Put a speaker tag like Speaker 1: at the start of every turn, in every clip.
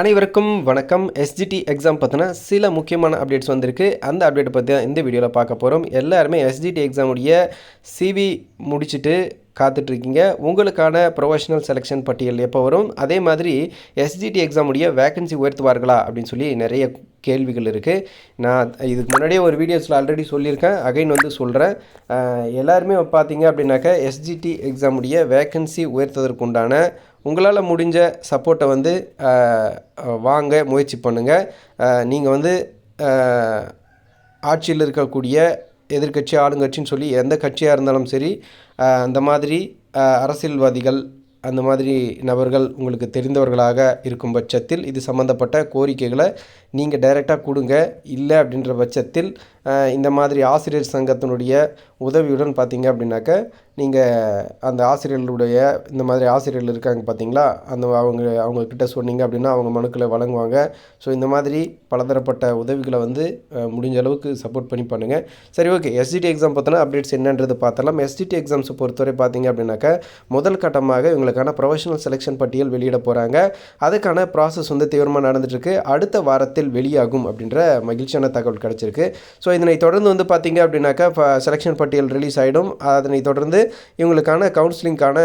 Speaker 1: அனைவருக்கும் வணக்கம். SGT exam பார்த்தோன்னா சில முக்கியமான அப்டேட்ஸ் வந்திருக்கு. அந்த அப்டேட்டை பற்றி தான் இந்த வீடியோவில் பார்க்க போகிறோம் எல்லாருமே எஸ்ஜிடி எக்ஸாமுடைய சிவி முடிச்சுட்டு காத்துட்ருக்கீங்க. உங்களுக்கான ப்ரொஃபஷனல் செலெக்ஷன் பட்டியல் எப்போ வரும்? அதே மாதிரி எஸ்ஜிடி எக்ஸாமுடைய வேகன்சி உயர்த்துவார்களா? அப்படின்னு சொல்லி நிறைய கேள்விகள் இருக்குது நான் இதுக்கு முன்னாடியே ஒரு வீடியோஸில் ஆல்ரெடி சொல்லியிருக்கேன். அகைன் வந்து சொல்கிறேன் எல்லாருமே பார்த்தீங்க அப்படின்னாக்கா எஸ்ஜிடி எக்ஸாமுடைய வேகன்சி உயர்த்துவதற்குண்டான உங்களால் முடிஞ்ச சப்போர்ட்டை வந்து வாங்க முயற்சி பண்ணுங்கள் நீங்கள் வந்து ஆட்சியில் இருக்கக்கூடிய எதிர்க்கட்சி ஆளுங்கட்சின்னு சொல்லி எந்த கட்சியாக இருந்தாலும் சரி அந்த மாதிரி அரசியல்வாதிகள் அந்த மாதிரி நபர்கள் உங்களுக்கு தெரிந்தவர்களாக இருக்கும் பட்சத்தில் இது சம்மந்தப்பட்ட கோரிக்கைகளை நீங்கள் டைரெக்டாக கொடுங்க. இல்லை அப்படின்ற பட்சத்தில் இந்த மாதிரி ஆசிரியர் சங்கத்தினுடைய உதவியுடன் பார்த்தீங்க அப்படின்னாக்க நீங்கள் அந்த ஆசிரியர்களுடைய இந்த மாதிரி ஆசிரியர்கள் இருக்காங்க பார்த்தீங்களா? அந்த அவங்க அவங்கக்கிட்ட சொன்னீங்க அப்படின்னா அவங்க மனுக்களை வழங்குவாங்க. ஸோ இந்த மாதிரி பலதரப்பட்ட உதவிகளை வந்து முடிஞ்ச அளவுக்கு சப்போர்ட் பண்ணி பண்ணுங்கள் சரி ஓகே எஸ்டிடி எக்ஸாம் பார்த்தோன்னா அப்டேட்ஸ் என்னன்றது பார்த்தலாம் எஸ்டிடி எக்ஸாம்ஸை பொறுத்தவரை பார்த்தீங்க அப்படின்னாக்கா முதல் கட்டமாக இவங்களுக்கான ப்ரொஃபஷனல் செலெக்ஷன் பட்டியல் வெளியிட போகிறாங்க அதுக்கான ப்ராசஸ் வந்து தீவிரமாக நடந்துட்டுருக்கு அடுத்த வாரத்தில் வெளியாகும் அப்படின்ற மகிழ்ச்சியான தகவல் கிடச்சிருக்கு. ஸோ இதனை தொடர்ந்து வந்து பார்த்தீங்க அப்படின்னாக்கா செலெக்ஷன் பட்டியல் ரிலீஸ் ஆகிடும் அதனை தொடர்ந்து இவங்களுக்கான கவுன்சிலிங்க்கான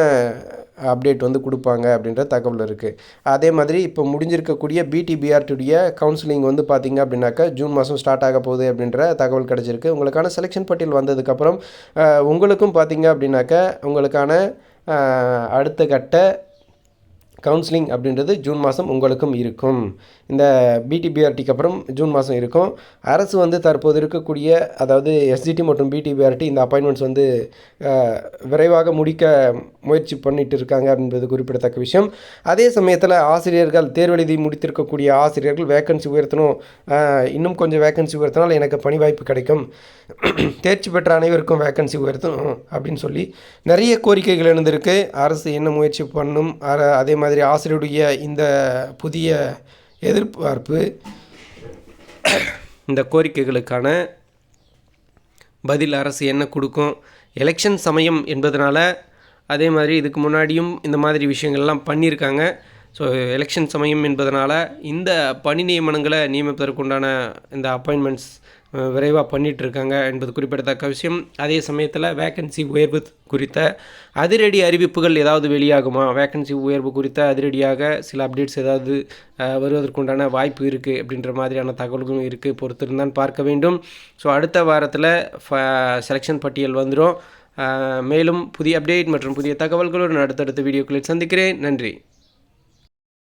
Speaker 1: அப்டேட் வந்து கொடுப்பாங்க அப்படின்ற தகவல் இருக்குது அதே மாதிரி இப்போ முடிஞ்சிருக்கக்கூடிய பிடிபிஆர்டியுடைய கவுன்சிலிங் வந்து பார்த்திங்க அப்படின்னாக்கா ஜூன் மாதம் ஸ்டார்ட் ஆக போகுது அப்படின்ற தகவல் கிடச்சிருக்கு. உங்களுக்கான செலெக்ஷன் பட்டியல் வந்ததுக்கப்புறம் உங்களுக்கும் பார்த்தீங்க அப்படின்னாக்கா உங்களுக்கான அடுத்த கட்ட கவுன்சிலிங் அப்படின்றது ஜூன் மாதம் உங்களுக்கும் இருக்கும். இந்த பிடிபிஆர்டிக்கு அப்புறம் ஜூன் மாதம் இருக்கும். அரசு வந்து தற்போது இருக்கக்கூடிய அதாவது எஸ்ஜிடி மற்றும் பிடிபிஆர்டி இந்த அப்பாயின்மெண்ட்ஸ் வந்து விரைவாக முடிக்க முயற்சி பண்ணிட்டு இருக்காங்க என்பது குறிப்பிடத்தக்க விஷயம். அதே சமயத்தில் ஆசிரியர்கள் தேர்வெழுதி முடித்திருக்கக்கூடிய ஆசிரியர்கள் வேக்கன்சி உயர்த்தணும். இன்னும் கொஞ்சம் வேக்கன்சி உயர்த்தினால் எனக்கு பணி வாய்ப்பு கிடைக்கும். தேர்ச்சி பெற்ற அனைவருக்கும் வேக்கன்சி உயர்த்தணும் அப்படின்னு சொல்லி நிறைய கோரிக்கைகள் எழுந்திருக்கு. அரசு என்ன முயற்சி பண்ணும் அதே மாதிரி மாதிரி ஆசிரியருடைய இந்த புதிய எதிர்பார்ப்பு இந்த கோரிக்கைகளுக்கான பதில் அரசு என்ன கொடுக்கும் எலெக்ஷன் சமயம் என்பதனால் அதே மாதிரி இதுக்கு முன்னாடியும் இந்த மாதிரி விஷயங்கள்லாம் பண்ணியிருக்காங்க. ஸோ எலெக்ஷன் சமயம் என்பதனால் இந்த பணி நியமனங்களை நியமிப்பதற்குண்டான இந்த அப்பாயின்மெண்ட்ஸ் விரைவாக பண்ணிட்டு இருக்காங்க என்பது குறிப்பிடத்தக்க விஷயம். அதே சமயத்தில் வேக்கன்சி உயர்வு குறித்த அதிரடி அறிவிப்புகள் ஏதாவது வெளியாகுமா? வேக்கன்சி உயர்வு குறித்த அதிரடியாக சில அப்டேட்ஸ் ஏதாவது வருவதற்குண்டான வாய்ப்பு இருக்குது அப்படின்ற மாதிரியான தகவல்களும் இருக்குது பொறுத்திருந்தான் பார்க்க வேண்டும். ஸோ அடுத்த வாரத்தில் செலெக்ஷன் பட்டியல் வந்துடும் மேலும் புதிய அப்டேட் மற்றும் புதிய தகவல்களுடன் அடுத்தடுத்த வீடியோக்களில் சந்திக்கிறேன். நன்றி.